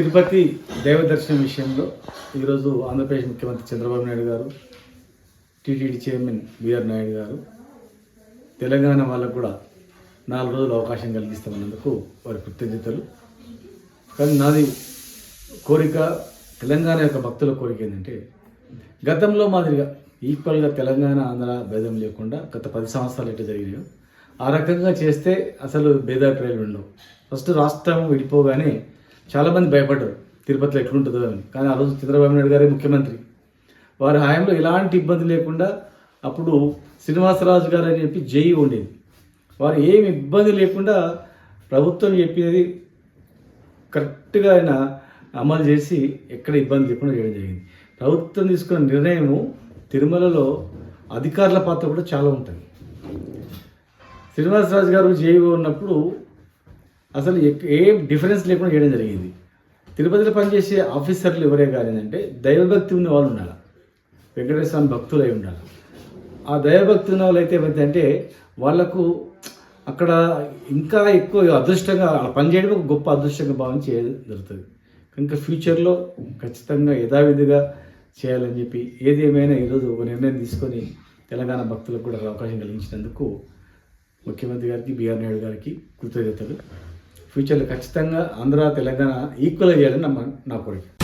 తిరుపతి దైవదర్శనం విషయంలో ఈరోజు ఆంధ్రప్రదేశ్ ముఖ్యమంత్రి చంద్రబాబు నాయుడు గారు టీటీడీ చైర్మన్ బిఆర్ నాయుడు గారు తెలంగాణ వాళ్ళకు కూడా నాలుగు రోజులు అవకాశం కలిగిస్తామన్నందుకు వారి కృతజ్ఞతలు. కానీ నాది కోరిక తెలంగాణ యొక్క భక్తుల కోరిక ఏంటంటే గతంలో మాదిరిగా ఈక్వల్గా తెలంగాణ ఆంధ్ర భేదం లేకుండా గత పది సంవత్సరాలు ఎట్లా జరిగినాయో ఆ రకంగా చేస్తే అసలు భేదాభిప్రాయాలు ఉండవు. ఫస్ట్ రాష్ట్రం విడిపోగానే చాలామంది భయపడ్డారు. తిరుపతిలో ఎట్లుంటుందో అని. కానీ ఆ రోజు చంద్రబాబు నాయుడు గారే ముఖ్యమంత్రి. వారి హయాంలో ఎలాంటి ఇబ్బంది లేకుండా అప్పుడు శ్రీనివాసరాజు గారు అని చెప్పి జై ఉండేది. వారు ఏమి ఇబ్బంది లేకుండా ప్రభుత్వం చెప్పేది కరెక్ట్గా ఆయన అమలు చేసి ఎక్కడ ఇబ్బంది లేకుండా చేయడం జరిగింది. ప్రభుత్వం తీసుకున్న నిర్ణయము తిరుమలలో అధికారుల పాత్ర కూడా చాలా ఉంటుంది. శ్రీనివాసరాజు గారు జేఈఓ ఉన్నప్పుడు అసలు ఏం డిఫరెన్స్ లేకుండా చేయడం జరిగింది. తిరుపతిలో పనిచేసే ఆఫీసర్లు ఎవరే కానీ అంటే దైవభక్తి ఉన్న వాళ్ళు ఉండాలి. వెంకటేశ్వర స్వామి భక్తులై ఉండాలి. ఆ దైవభక్తి ఉన్న వాళ్ళు అయితే ఏమైందంటే వాళ్ళకు అక్కడ ఇంకా ఎక్కువ అదృష్టంగా అలా పని ఒక గొప్ప అదృష్టంగా భావించి చేయడం జరుగుతుంది. కనుక ఫ్యూచర్లో ఖచ్చితంగా యథావిధిగా చేయాలని చెప్పి ఏది ఏమైనా ఈరోజు ఒక నిర్ణయం తీసుకొని తెలంగాణ భక్తులకు కూడా అవకాశం కలిగించినందుకు ముఖ్యమంత్రి గారికి బీఆర్ నాయుడు గారికి కృతజ్ఞతలు. ఫ్యూచర్లో ఖచ్చితంగా ఆంధ్ర తెలంగాణ ఈక్వల్ చేయాలని నా నా కోరిక.